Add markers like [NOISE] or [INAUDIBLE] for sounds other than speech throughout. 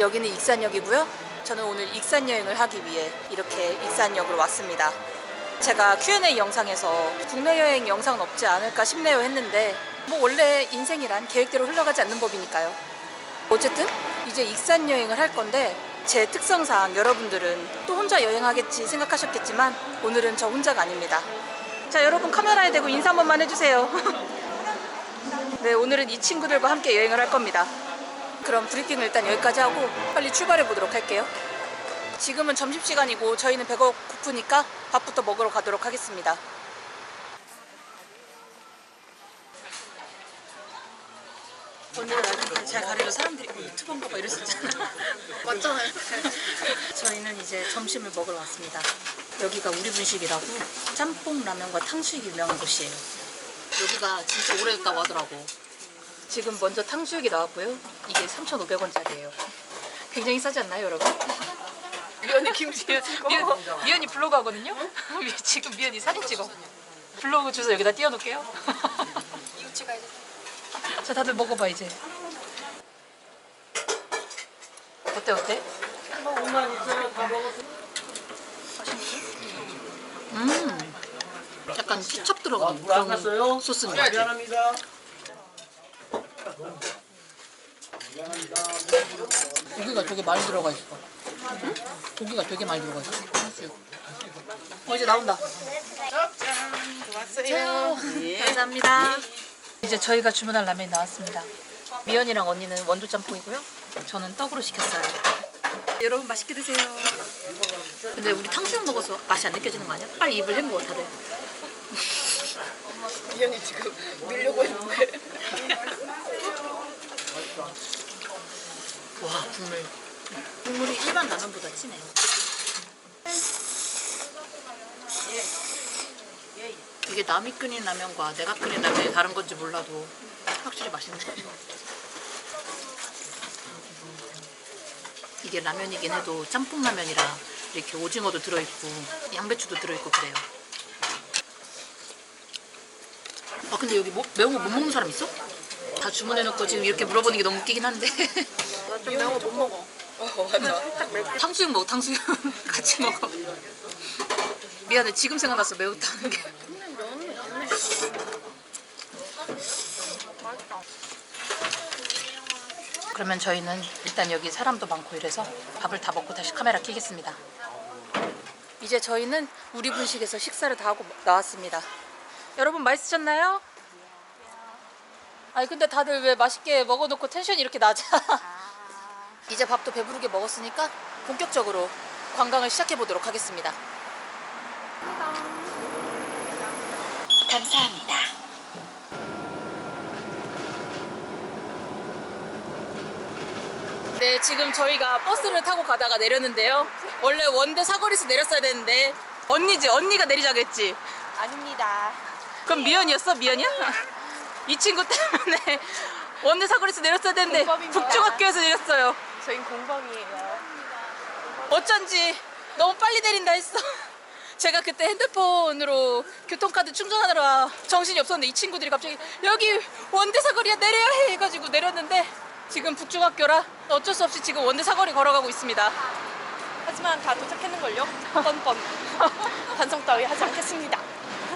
여기는 익산역이고요. 저는 오늘 익산 여행을 하기 위해 이렇게 익산역으로 왔습니다. 제가 Q&A 영상에서 국내 여행 영상은 없지 않을까 싶네요 했는데 뭐 원래 인생이란 계획대로 흘러가지 않는 법이니까요. 어쨌든 이제 익산 여행을 할 건데 제 특성상 여러분들은 또 혼자 여행하겠지 생각하셨겠지만 오늘은 저 혼자가 아닙니다. 자 여러분 카메라에 대고 인사 한 번만 해주세요. [LAUGHS] 네 오늘은 이 친구들과 함께 여행을 할 겁니다. 그럼 브리핑을 일단 여기까지 하고 빨리 출발해 보도록 할게요. 지금은 점심시간이고 저희는 배가 고프니까 밥부터 먹으러 가도록 하겠습니다. 오늘 제가 가르쳐 사람들이 뭐 유튜버인가 봐 이랬었잖아. 맞잖아요. 저희는 이제 점심을 먹으러 왔습니다. 여기가 우리 분식이라고 짬뽕 라면과 탕수육이 유명한 곳이에요. 여기가 진짜 오래됐다고 하더라고. 지금 먼저 탕수육이 나왔고요. 이게 3,500원짜리예요. 굉장히 싸지 않나요, 여러분? 미연이 김지연 미연, 미연이 블로그 하거든요. [LAUGHS] 지금 미연이 사진 찍어. 블로그 주소 여기다 띄워놓을게요. [LAUGHS] 이거 찍어야 돼. 자, 다들 먹어봐 이제. 어때 어때? 음, 약간 케첩 들어간 아, 그런? 소스입니다. 미안합니다. 고기가 되게 많이 들어가 있어. 고기가 되게 많이 들어가 있어. 어 이제 나온다. 왔어요. 감사합니다. 이제 저희가 주문한 라면이 나왔습니다. 미연이랑 언니는 원조 짬뽕이고요. 저는 떡으로 시켰어요. 여러분 맛있게 드세요. 근데 우리 탕수육 먹어서 맛이 안 느껴지는 거 아니야? 빨리 입을 헹궈 다들. 미연이 지금 밀려고 했는데. 와 국물. 국물이 일반 라면보다 진해요. 이게 남이 끓인 라면과 내가 끓인 라면이 다른 건지 몰라도 확실히 맛있네. 이게 라면이긴 해도 짬뽕 라면이라 이렇게 오징어도 들어있고 양배추도 들어있고 그래요. 아 근데 여기 뭐, 매운 거 못 먹는 사람 있어? 다 주문해놓고 지금 이렇게 물어보는 게 너무 웃기긴 한데 [LAUGHS] 좀 매운 거못 먹어. 어 맞아. 탕수육 먹어 탕수육. [LAUGHS] 같이 먹어. 미안해 지금 생각났어 매웠다는 게. 그러면 저희는 일단 여기 사람도 많고 이래서 밥을 다 먹고 다시 카메라 켜겠습니다. 이제 저희는 우리 분식에서 식사를 다 하고 나왔습니다. 여러분 맛있으셨나요? 아니 근데 다들 왜 맛있게 먹어놓고 텐션이 이렇게 낮아 [LAUGHS] 이제 밥도 배부르게 먹었으니까 본격적으로 관광을 시작해 보도록 하겠습니다. 감사합니다. 네, 지금 저희가 버스를 타고 가다가 내렸는데요. 원래 원대 사거리에서 내렸어야 되는데 언니지, 언니가 내리자고 했지. 아닙니다. 그럼 미연이었어, 미연이야? 이 친구 때문에 원대 사거리에서 내렸어야 되는데. 북중학교에서 내렸어요. 저희 공범이에요. 어쩐지 너무 빨리 내린다 했어. [LAUGHS] 제가 그때 핸드폰으로 교통카드 충전하느라 정신이 없었는데 이 친구들이 갑자기 여기 원대 사거리야 내려야 해 해가지고 내렸는데 지금 북중학교라 어쩔 수 없이 지금 원대 사거리 걸어가고 있습니다. 하지만 다 도착했는걸요? 뻔뻔. [LAUGHS] 반성 따위 하지 않겠습니다.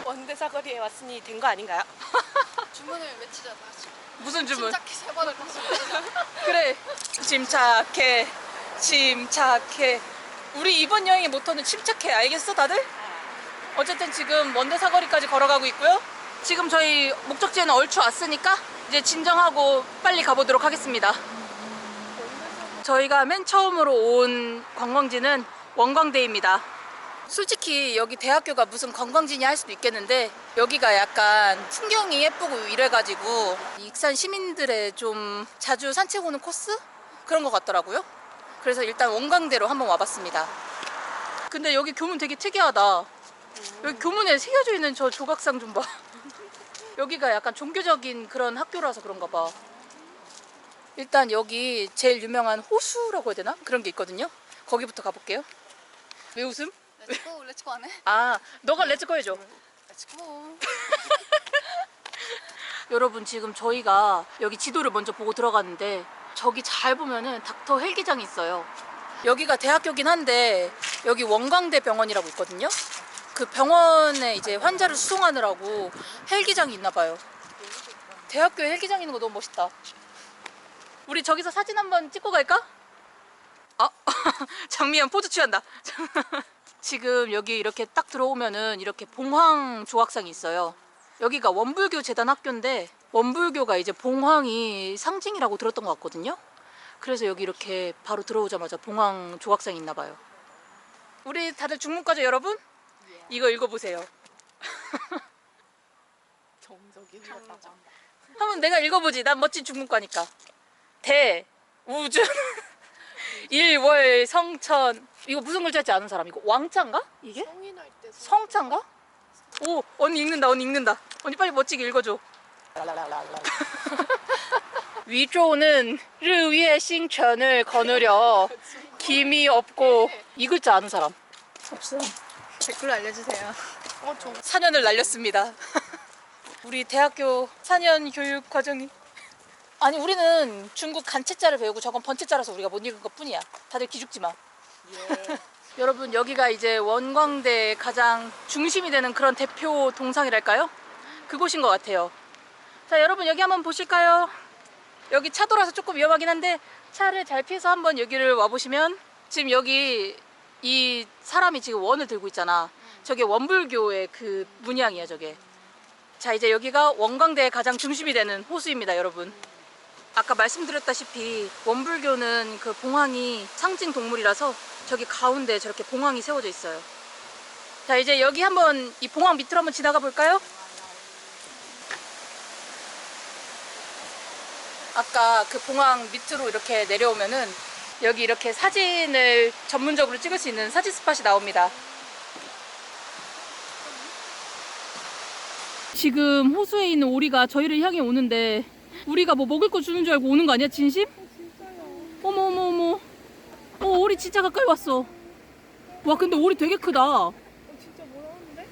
원대 사거리에 왔으니 된 거 아닌가요? [LAUGHS] 주문을 외치자 다시 무슨 주문? 침착히 세 번을 다시 [LAUGHS] 그래. 침착해 침착해. 우리 이번 여행의 모토는 침착해. 알겠어 다들? 어쨌든 지금 원대 사거리까지 걸어가고 있고요. 지금 저희 목적지에는 얼추 왔으니까 이제 진정하고 빨리 가보도록 하겠습니다. 저희가 맨 처음으로 온 관광지는 원광대입니다 솔직히 여기 대학교가 무슨 관광지냐 할 수도 있겠는데 여기가 약간 풍경이 예쁘고 이래가지고 익산 시민들의 좀 자주 산책 오는 코스? 그런 것 같더라고요. 그래서 일단 원광대로 한번 와봤습니다. 근데 여기 교문 되게 특이하다. 여기 교문에 새겨져 있는 저 조각상 좀 봐. [LAUGHS] 여기가 약간 종교적인 그런 학교라서 그런가 봐. 일단 여기 제일 유명한 호수라고 해야 되나? 그런 게 있거든요. 거기부터 가볼게요. 왜 웃음? 렛츠고 렛츠고 안 해? 아, 너가 렛츠고 해줘. 렛츠고 [LAUGHS] 여러분 지금 저희가 여기 지도를 먼저 보고 들어갔는데 저기 잘 보면은 닥터 헬기장이 있어요. 여기가 대학교긴 한데 여기 원광대 병원이라고 있거든요. 그 병원에 이제 환자를 수송하느라고 헬기장이 있나 봐요. 대학교에 헬기장 있는 거 너무 멋있다. 우리 저기서 사진 한번 찍고 갈까? 아, [LAUGHS] 장미연 포즈 취한다. [LAUGHS] 지금 여기 이렇게 딱 들어오면은 이렇게 봉황 조각상이 있어요. 여기가 원불교 재단 학교인데 원불교가 이제 봉황이 상징이라고 들었던 것 같거든요. 그래서 여기 이렇게 바로 들어오자마자 봉황 조각상이 있나 봐요. 우리 다들 중문과죠, 여러분? 이거 읽어보세요. [LAUGHS] 정적이 한번 내가 읽어보지. 난 멋진 중문과니까. 대, 우주, 일월, 성천. 이거 무슨 글자인지 아는 사람? 이거 왕자인가? 이게? 성인할 때 성자인가? 오, 언니 읽는다, 언니 읽는다. 언니 빨리 멋지게 읽어줘. [LAUGHS] 위조는 르위의 싱천을 거느려 김이 없고 이 글자 아는 사람 없어. 댓글로 알려주세요. 어, 정 4년을 날렸습니다. [LAUGHS] 우리 대학교 4년 교육 과정이 아니 우리는 중국 간체자를 배우고 저건 번체자라서 우리가 못 읽은 것 뿐이야. 다들 기죽지 마. 여러분 여기가 이제 원광대 가장 중심이 되는 그런 대표 동상이랄까요? 그곳인 것 같아요. 자 여러분 여기 한번 보실까요? 여기 차 돌아서 조금 위험하긴 한데 차를 잘 피해서 한번 여기를 와보시면 지금 여기 이 사람이 지금 원을 들고 있잖아. 저게 원불교의 그 문양이야 저게. 자 이제 여기가 원광대의 가장 중심이 되는 호수입니다 여러분. 아까 말씀드렸다시피 원불교는 그 봉황이 상징 동물이라서 저기 가운데 저렇게 봉황이 세워져 있어요. 자 이제 여기 한번 이 봉황 밑으로 한번 지나가 볼까요? 아까 그 봉황 밑으로 이렇게 내려오면은 여기 이렇게 사진을 전문적으로 찍을 수 있는 사진 스팟이 나옵니다. 지금 호수에 있는 오리가 저희를 향해 오는데 우리가 뭐 먹을 거 주는 줄 알고 오는 거 아니야? 진심? 어머 어머 어머. 어 오리 진짜 가까이 왔어. 와 근데 오리 되게 크다. 진짜 뭐라는데?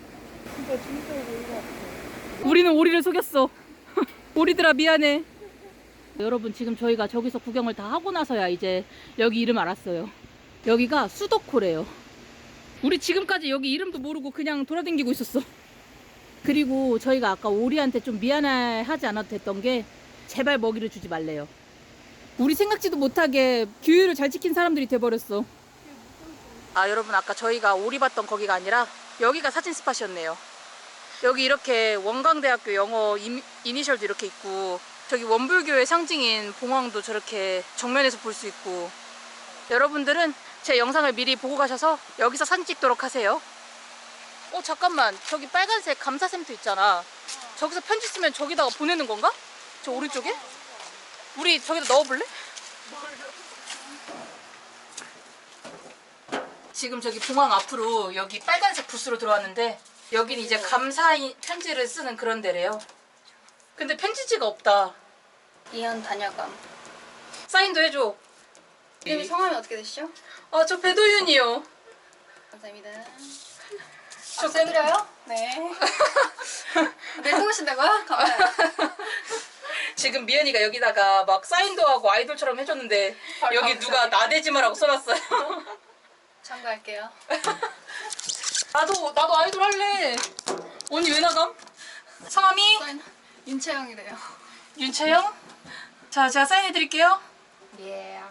진짜 진짜 이거 우리는 오리를 속였어. [LAUGHS] 오리들아 미안해. 여러분 지금 저희가 저기서 구경을 다 하고 나서야 이제 여기 이름 알았어요. 여기가 수덕호래요. 우리 지금까지 여기 이름도 모르고 그냥 돌아다니고 있었어. 그리고 저희가 아까 오리한테 좀 미안해하지 않아도 됐던 게 제발 먹이를 주지 말래요. 우리 생각지도 못하게 규율을 잘 지킨 사람들이 돼버렸어. 아 여러분 아까 저희가 오리 봤던 거기가 아니라 여기가 사진 스팟이었네요. 여기 이렇게 원광대학교 영어 임- 이니셜도 이렇게 있고 저기 원불교의 상징인 봉황도 저렇게 정면에서 볼 수 있고 여러분들은 제 영상을 미리 보고 가셔서 여기서 사진 찍도록 하세요. 어 잠깐만 저기 빨간색 감사샘도 있잖아 저기서 편지 쓰면 저기다가 보내는 건가? 저 오른쪽에? 우리 저기다 넣어볼래? 지금 저기 봉황 앞으로 여기 빨간색 부스로 들어왔는데 여긴 이제 감사 편지를 쓰는 그런 데래요 근데 편지지가 없다 이현 단야감. 사인도 해줘 이름이 성함이 어떻게 되시죠? 아 저 배도윤이요 감사합니다. 저 써드려요? 네. [LAUGHS] 네, 수고하신다고요? 감사해요. [LAUGHS] 지금 미연이가 여기다가 막 사인도 하고 아이돌처럼 해줬는데 헐, 여기 누가 나대지 마라고 써놨어요 [LAUGHS] 참고할게요. [LAUGHS] 나도 나도 아이돌 할래. 언니 왜 나감? 성함이 사인 윤채영이래요. 윤채영. 자, 제가 사인해 드릴게요. 예.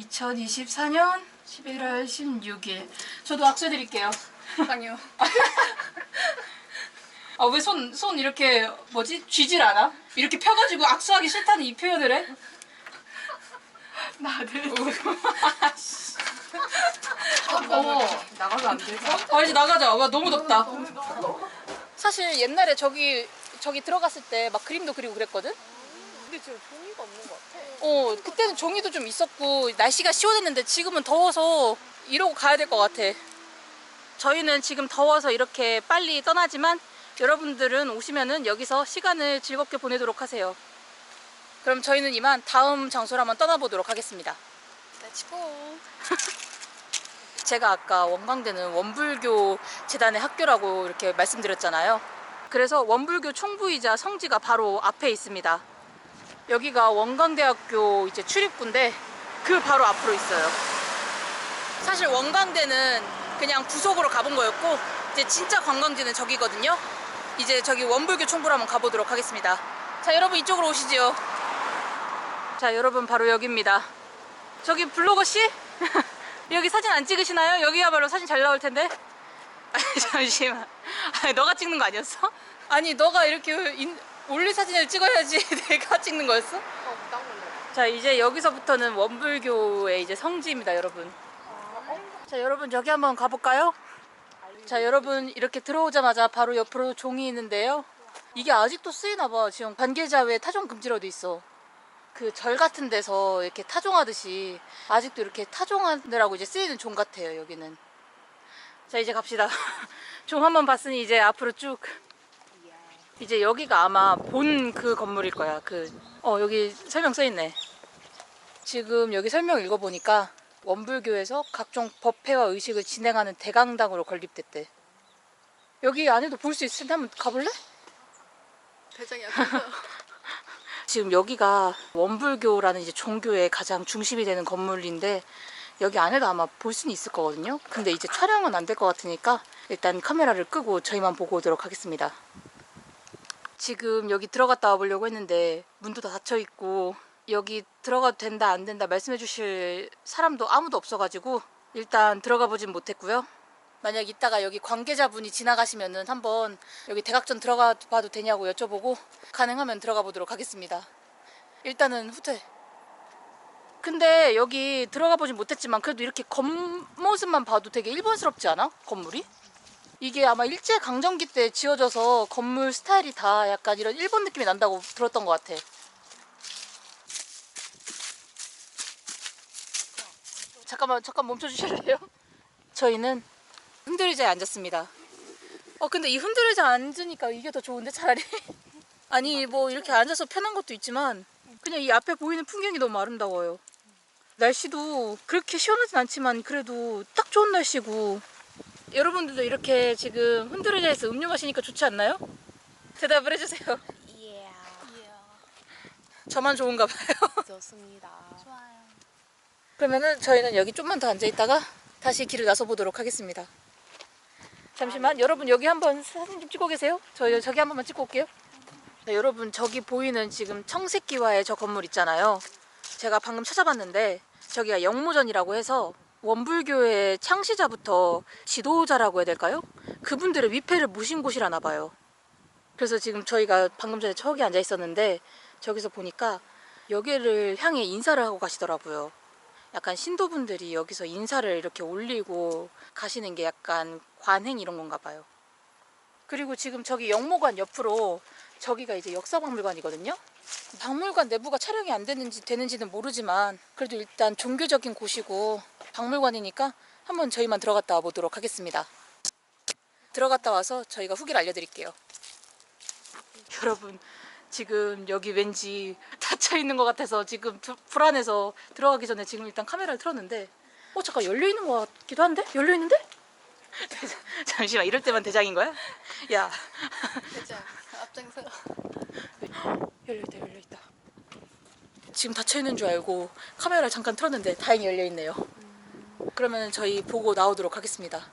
2024년 11월 16일. 저도 악수해 드릴게요. 아니요. [LAUGHS] 아, 왜 손 손 이렇게 뭐지? 쥐질 않아? 이렇게 펴가지고 악수하기 싫다는 이 표현을 해? 나들. 어머. 나가면 안 되죠? 아 이제 나가자. 와 너무 덥다. 사실 옛날에 저기 저기 들어갔을 때 막 그림도 그리고 그랬거든. 근데 지금 종이가 없는 것 같아. 어 그때는 종이도 좀 있었고 날씨가 시원했는데 지금은 더워서 이러고 가야 될 것 같아. 저희는 지금 더워서 이렇게 빨리 떠나지만 여러분들은 오시면은 여기서 시간을 즐겁게 보내도록 하세요. 그럼 저희는 이만 다음 장소로 한번 떠나보도록 하겠습니다. 렛츠고. [LAUGHS] 제가 아까 원광대는 원불교 재단의 학교라고 이렇게 말씀드렸잖아요. 그래서 원불교 총부이자 성지가 바로 앞에 있습니다. 여기가 원광대학교 이제 출입구인데 그 바로 앞으로 있어요. 사실 원광대는 그냥 부속으로 가본 거였고 이제 진짜 관광지는 저기거든요. 이제 저기 원불교 총부로 한번 가보도록 하겠습니다. 자 여러분 이쪽으로 오시죠. 자 여러분 바로 여기입니다. 저기 블로거 씨 [LAUGHS] 여기 사진 안 찍으시나요? 여기야말로 사진 잘 나올 텐데. [LAUGHS] 아니, 잠시만. 아니, 너가 찍는 거 아니었어? 아니 너가 이렇게 인, 올리 사진을 찍어야지 [LAUGHS] 내가 찍는 거였어? 어. 자 이제 여기서부터는 원불교의 이제 성지입니다 여러분 자 여러분 저기 한번 가볼까요? 자 여러분 이렇게 들어오자마자 바로 옆으로 종이 있는데요. 이게 아직도 쓰이나 봐. 지금 관계자회 타종 금지로도 있어. 그 절 같은 데서 이렇게 타종하듯이 아직도 이렇게 타종하느라고 이제 쓰이는 종 같아요 여기는. 자 이제 갑시다. [LAUGHS] 종 한 번 봤으니 이제 앞으로 쭉. 이제 여기가 아마 본 그 건물일 거야. 그, 어, 여기 설명 써있네. 지금 여기 설명 읽어보니까 원불교에서 각종 법회와 의식을 진행하는 대강당으로 건립됐대. 여기 안에도 볼 수 있을 텐데 한번 가볼래? 배정이 약해서. [LAUGHS] 지금 여기가 원불교라는 이제 종교의 가장 중심이 되는 건물인데 여기 안에도 아마 볼 수는 있을 거거든요. 근데 이제 촬영은 안 될 것 같으니까 일단 카메라를 끄고 저희만 보고 오도록 하겠습니다. 지금 여기 들어갔다 와보려고 했는데 문도 다 닫혀 있고 여기 들어가도 된다 안 된다 말씀해 주실 사람도 아무도 없어가지고 일단 들어가 보진 못했고요. 만약 이따가 여기 관계자분이 지나가시면은 한번 여기 대각전 들어가 봐도 되냐고 여쭤보고 가능하면 들어가 보도록 하겠습니다. 일단은 후퇴. 근데 여기 들어가 보진 못했지만 그래도 이렇게 겉모습만 봐도 되게 일본스럽지 않아? 건물이? 이게 아마 일제 강점기 때 지어져서 건물 스타일이 다 약간 이런 일본 느낌이 난다고 들었던 것 같아. 잠깐만 잠깐 멈춰 주실래요? [LAUGHS] 저희는 흔들의자에 앉았습니다. 어 근데 이 흔들의자 앉으니까 이게 더 좋은데 차라리 [LAUGHS] 아니 뭐 이렇게 앉아서 편한 것도 있지만 그냥 이 앞에 보이는 풍경이 너무 아름다워요. 날씨도 그렇게 시원하진 않지만 그래도 딱 좋은 날씨고 여러분들도 이렇게 지금 흔들의자에서 음료 마시니까 좋지 않나요? 대답을 해주세요. 예. 저만 좋은가 봐요. 좋습니다. 좋아요. 그러면은 저희는 여기 좀만 더 앉아 있다가 다시 길을 나서 보도록 하겠습니다. 잠시만 여러분 여기 한번 사진 좀 찍고 계세요. 저 저기 한 번만 찍고 올게요. 네, 여러분 저기 보이는 지금 청색기와의 저 건물 있잖아요. 제가 방금 찾아봤는데 저기가 영무전이라고 해서 원불교의 창시자부터 지도자라고 해야 될까요? 그분들의 위패를 모신 곳이라나 봐요. 그래서 지금 저희가 방금 전에 저기 앉아 있었는데 저기서 보니까 여기를 향해 인사를 하고 가시더라고요. 약간 신도분들이 여기서 인사를 이렇게 올리고 가시는 게 약간 관행 이런 건가 봐요. 그리고 지금 저기 영모관 옆으로 저기가 이제 역사박물관이거든요. 박물관 내부가 촬영이 안 되는지 되는지는 모르지만 그래도 일단 종교적인 곳이고 박물관이니까 한번 저희만 들어갔다 와 보도록 하겠습니다. 들어갔다 와서 저희가 후기를 알려드릴게요. 여러분 지금 여기 왠지 [LAUGHS] 닫혀 있는 것 같아서 지금 두- 불안해서 들어가기 전에 지금 일단 카메라를 틀었는데 어 잠깐 열려 있는 것 같기도 한데 열려 있는데 [LAUGHS] 잠시만 이럴 때만 대장인 거야? 야 배정. 앞장서. 열려 있다 열려 있다. 지금 닫혀 있는 줄 알고 카메라를 잠깐 틀었는데 다행히 열려 있네요. 그러면 저희 보고 나오도록 하겠습니다.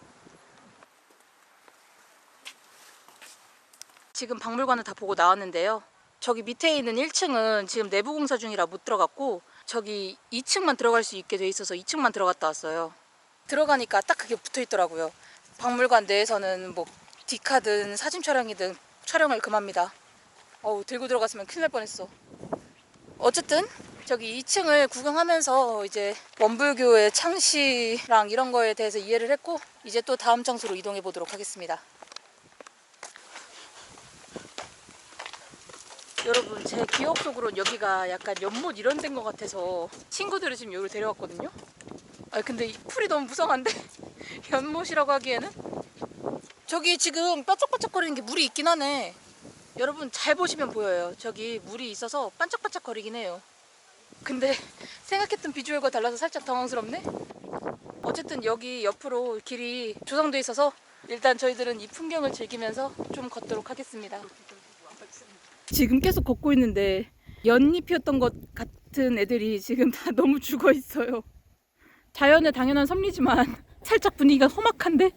지금 박물관을 다 보고 나왔는데요. 저기 밑에 있는 1층은 지금 내부 공사 중이라 못 들어갔고 저기 2층만 들어갈 수 있게 돼 있어서 2층만 들어갔다 왔어요. 들어가니까 딱 그게 붙어 있더라고요. 박물관 내에서는 뭐 디카든 사진 촬영이든 촬영을 금합니다. 어우 들고 들어갔으면 큰일 날 뻔했어. 어쨌든 저기 2층을 구경하면서 이제 원불교의 창시랑 이런 거에 대해서 이해를 했고 이제 또 다음 장소로 이동해 보도록 하겠습니다. 여러분 제 기억 속으로는 여기가 약간 연못 이런 데인 것 같아서 친구들을 지금 여기로 데려왔거든요. 아 근데 이 풀이 너무 무성한데 [LAUGHS] 연못이라고 하기에는 저기 지금 반짝반짝거리는 게 물이 있긴 하네. 여러분 잘 보시면 보여요. 저기 물이 있어서 반짝반짝거리긴 해요. 근데 생각했던 비주얼과 달라서 살짝 당황스럽네. 어쨌든 여기 옆으로 길이 조성돼 있어서 일단 저희들은 이 풍경을 즐기면서 좀 걷도록 하겠습니다. 지금 계속 걷고 있는데 연잎이었던 것 같은 애들이 지금 다 [LAUGHS] 너무 죽어 있어요. 자연의 당연한 섭리지만 [LAUGHS] 살짝 분위기가 험악한데?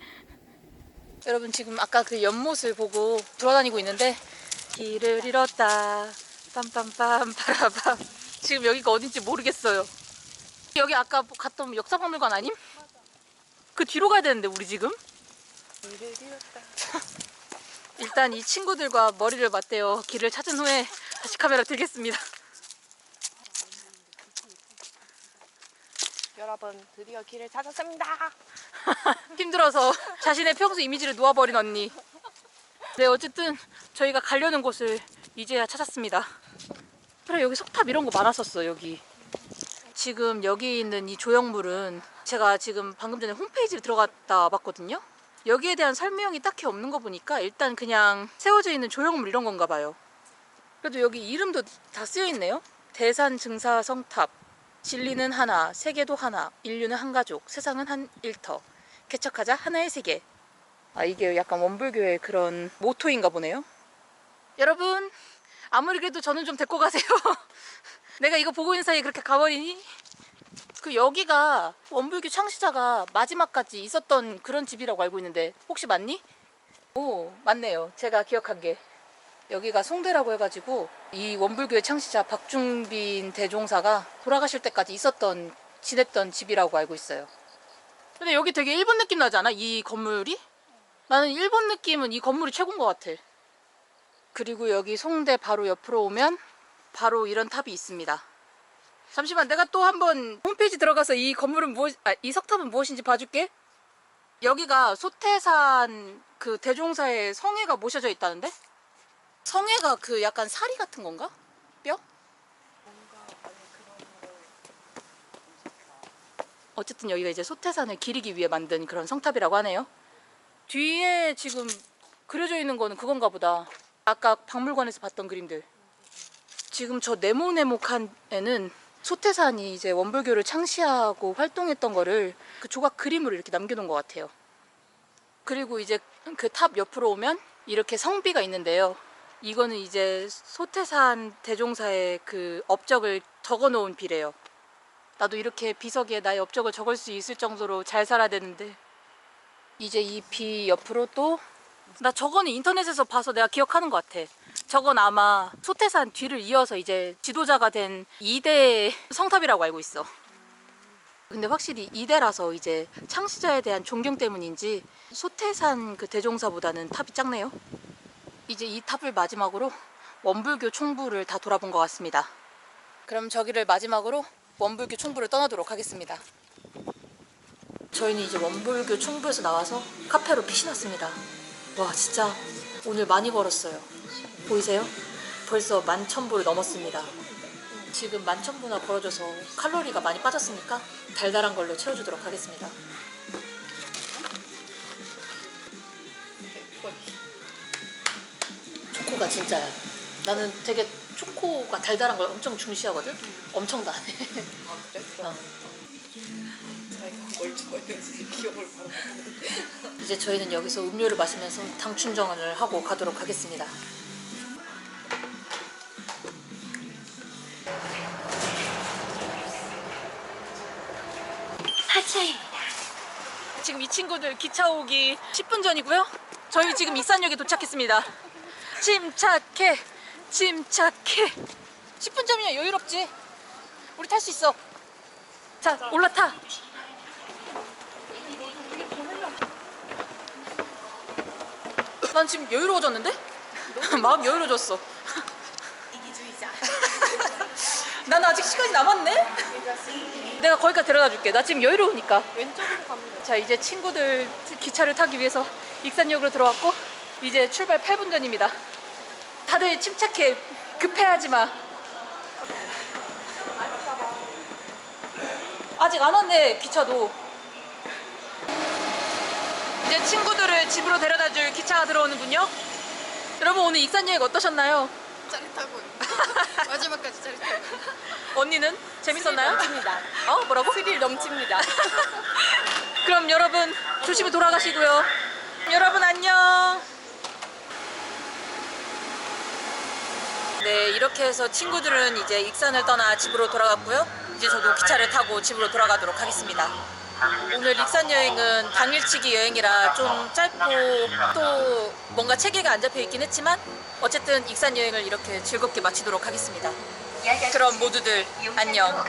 여러분 지금 아까 그 연못을 보고 돌아다니고 있는데 길을 잃었다 빰빰빰 파라밤 지금 여기가 어딘지 모르겠어요. 여기 아까 갔던 역사박물관 아님? 그 뒤로 가야 되는데 우리 지금? [LAUGHS] 일단 이 친구들과 머리를 맞대어 길을 찾은 후에 다시 카메라 들겠습니다. 여러분 드디어 길을 찾았습니다. [LAUGHS] 힘들어서 자신의 평소 이미지를 놓아버린 언니. 네, 어쨌든 저희가 가려는 곳을 이제야 찾았습니다. 그래, 여기 석탑 이런 거 많았었어, 여기. 지금 여기 있는 이 조형물은 제가 지금 방금 전에 홈페이지에 들어갔다 봤거든요. 여기에 대한 설명이 딱히 없는 거 보니까 일단 그냥 세워져 있는 조형물 이런 건가 봐요. 그래도 여기 이름도 다 쓰여 있네요. 대산 증사 성탑. 진리는 하나, 세계도 하나, 인류는 한 가족, 세상은 한 일터. 개척하자 하나의 세계. 아 이게 약간 원불교의 그런 모토인가 보네요. 여러분 아무리 그래도 저는 좀 데리고 가세요. [LAUGHS] 내가 이거 보고 있는 사이에 그렇게 가버리니? 그 여기가 원불교 창시자가 마지막까지 있었던 그런 집이라고 알고 있는데 혹시 맞니? 오 맞네요. 제가 기억한 게 여기가 송대라고 해가지고 이 원불교의 창시자 박중빈 대종사가 돌아가실 때까지 있었던 지냈던 집이라고 알고 있어요. 근데 여기 되게 일본 느낌 나지 않아? 이 건물이? 나는 일본 느낌은 이 건물이 최고인 것 같아. 그리고 여기 송대 바로 옆으로 오면 바로 이런 탑이 있습니다. 잠시만 내가 또 한번 홈페이지 들어가서 이 건물은 무엇, 아, 이 석탑은 무엇인지 봐줄게. 여기가 소태산 그 대종사의 성회가 모셔져 있다는데? 성회가 그 약간 사리 같은 건가? 뼈? 어쨌든 여기가 이제 소태산을 기리기 위해 만든 그런 성탑이라고 하네요. 뒤에 지금 그려져 있는 거는 그건가 보다. 아까 박물관에서 봤던 그림들. 지금 저 네모네모칸 에는 소태산이 이제 원불교를 창시하고 활동했던 거를 그 조각 그림으로 이렇게 남겨놓은 것 같아요. 그리고 이제 그 탑 옆으로 오면 이렇게 성비가 있는데요. 이거는 이제 소태산 대종사의 그 업적을 적어 놓은 비래요. 나도 이렇게 비석에 나의 업적을 적을 수 있을 정도로 잘 살아야 되는데 이제 이 비 옆으로 또 나 저거는 인터넷에서 봐서 내가 기억하는 것 같아. 저건 아마 소태산 뒤를 이어서 이제 지도자가 된 2대 성탑이라고 알고 있어. 근데 확실히 2대라서 이제 창시자에 대한 존경 때문인지 소태산 그 대종사보다는 탑이 작네요. 이제 이 탑을 마지막으로 원불교 총부를 다 돌아본 것 같습니다. 그럼 저기를 마지막으로 원불교 총부를 떠나도록 하겠습니다. 저희는 이제 원불교 총부에서 나와서 카페로 핏이 났습니다. 와 진짜 오늘 많이 걸었어요. 보이세요? 벌써 만천보를 넘었습니다. 지금 만천보나 걸어줘서 칼로리가 많이 빠졌으니까 달달한 걸로 채워주도록 하겠습니다. 초코가 진짜야. 나는 되게 초코가 달달한 걸 엄청 중시하거든. 엄청 달해. [LAUGHS] 아 그래? 어. 이제 저희는 여기서 음료를 마시면서 당 충전을 하고 가도록 하겠습니다. 친구들 기차 오기 10분 전이고요. 저희 지금 익산역에 도착했습니다. 침착해, 침착해. 10분 전이면 여유롭지. 우리 탈 수 있어. 자, 올라타. 난 지금 여유로워졌는데? [LAUGHS] 마음 여유로워졌어. 이기주의자. 난 아직 시간이 남았네? 내가 거기까지 데려다 줄게. 나 지금 여유로우니까. 왼쪽으로 돼. 자, 이제 친구들 기차를 타기 위해서 익산역으로 들어왔고, 이제 출발 8분 전입니다. 다들 침착해. 급해하지 마. 아직 안 왔네, 기차도. 이제 친구들을 집으로 데려다 줄 기차가 들어오는군요. 여러분, 오늘 익산여행 어떠셨나요? 짜릿하고 [LAUGHS] 마지막까지 짜릿하고 언니는 재밌었나요? 넘칩니다. 어? 뭐라고? 스릴 넘칩니다. [LAUGHS] 그럼 여러분 조심히 돌아가시고요. 여러분 안녕. 네, 이렇게 해서 친구들은 이제 익산을 떠나 집으로 돌아갔고요. 이제 저도 기차를 타고 집으로 돌아가도록 하겠습니다. 오늘 익산 여행은 당일치기 여행이라 좀 짧고 또 뭔가 체계가 안 잡혀 있긴 했지만 어쨌든 익산 여행을 이렇게 즐겁게 마치도록 하겠습니다. 그럼 모두들 안녕.